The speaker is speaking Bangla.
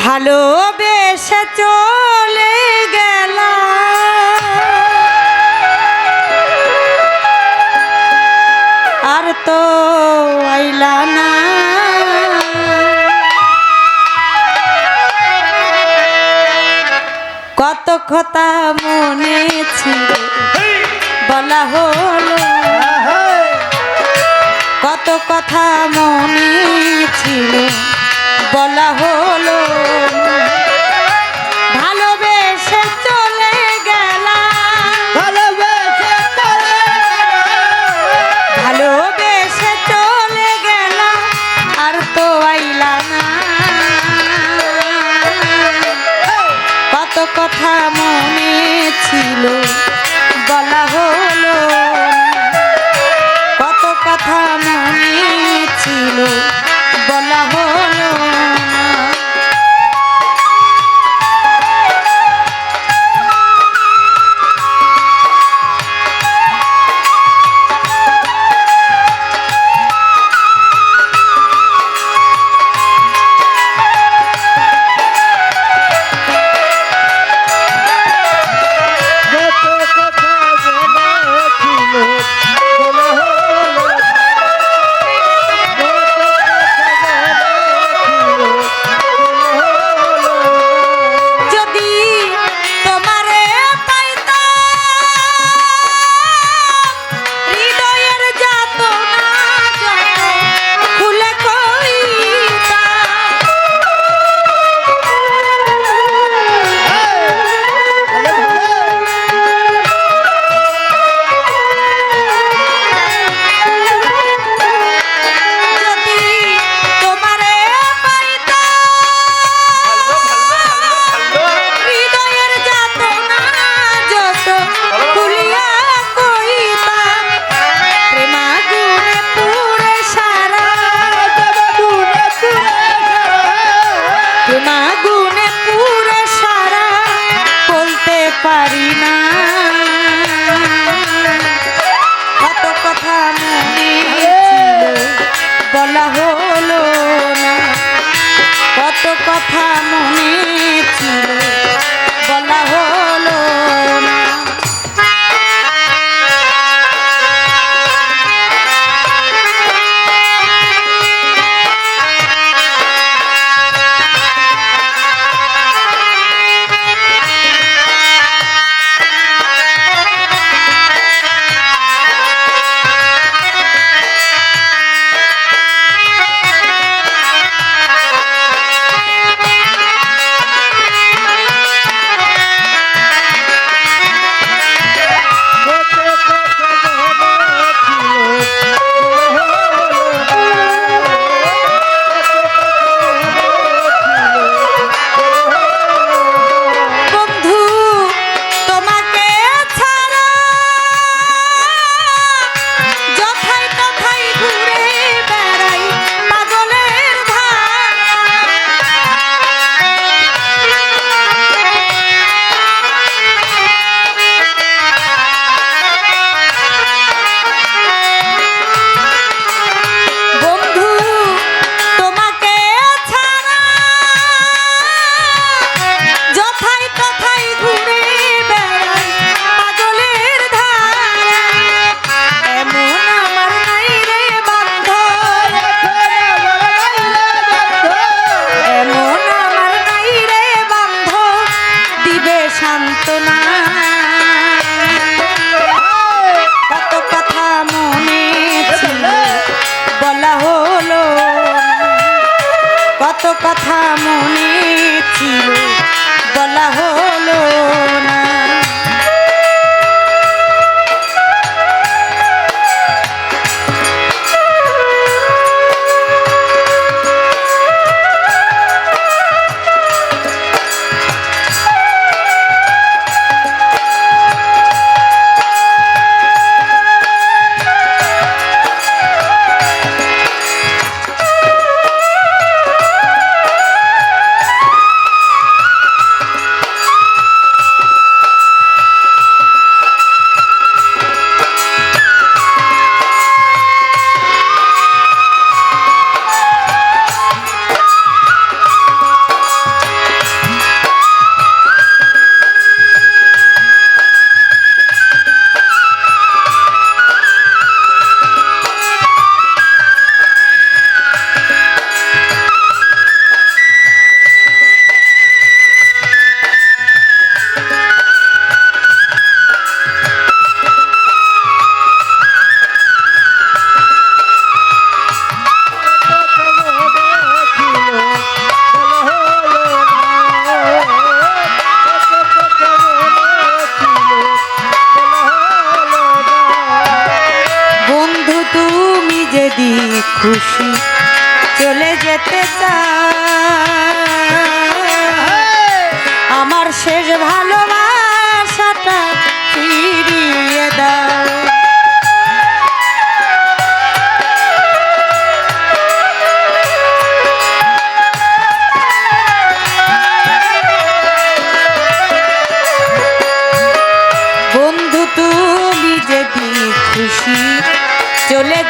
ভালোবেসে চলে গেল আর তো আইলা না। কত কথা মনে ছিল, বলা হলো। কত কথা মনে ছিল, বলা হলো। খুশি চলে যেতে আমার শেষ ভালোবাসাটা ফিরিয়ে দাও। বন্ধু তুমি যে খুশি? চলে